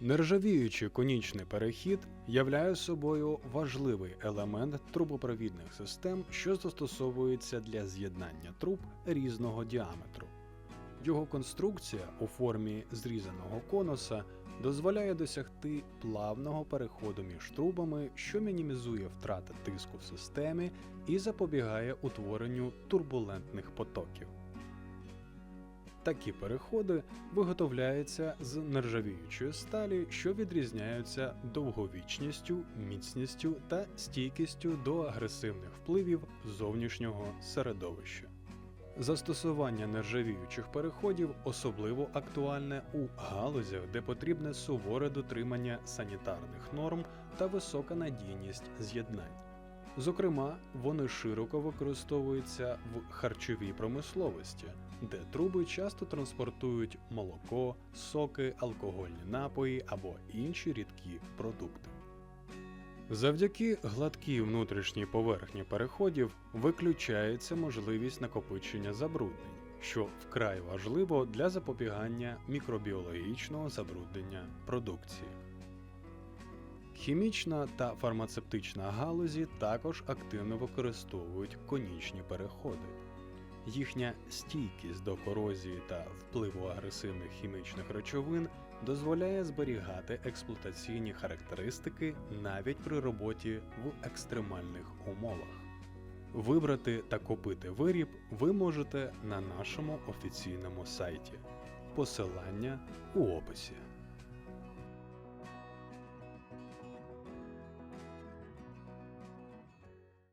Нержавіючий конічний перехід являє собою важливий елемент трубопровідних систем, що застосовується для з'єднання труб різного діаметру. Його конструкція у формі зрізаного конуса дозволяє досягти плавного переходу між трубами, що мінімізує втрати тиску в системі і запобігає утворенню турбулентних потоків. Такі переходи виготовляються з нержавіючої сталі, що відрізняються довговічністю, міцністю та стійкістю до агресивних впливів зовнішнього середовища. Застосування нержавіючих переходів особливо актуальне у галузях, де потрібне суворе дотримання санітарних норм та висока надійність з'єднань. Зокрема, вони широко використовуються в харчовій промисловості, де труби часто транспортують молоко, соки, алкогольні напої або інші рідкі продукти. Завдяки гладкій внутрішній поверхні переходів виключається можливість накопичення забруднень, що вкрай важливо для запобігання мікробіологічного забруднення продукції. Хімічна та фармацевтична галузі також активно використовують конічні переходи. Їхня стійкість до корозії та впливу агресивних хімічних речовин дозволяє зберігати експлуатаційні характеристики навіть при роботі в екстремальних умовах. Вибрати та купити виріб ви можете на нашому офіційному сайті. Посилання у описі.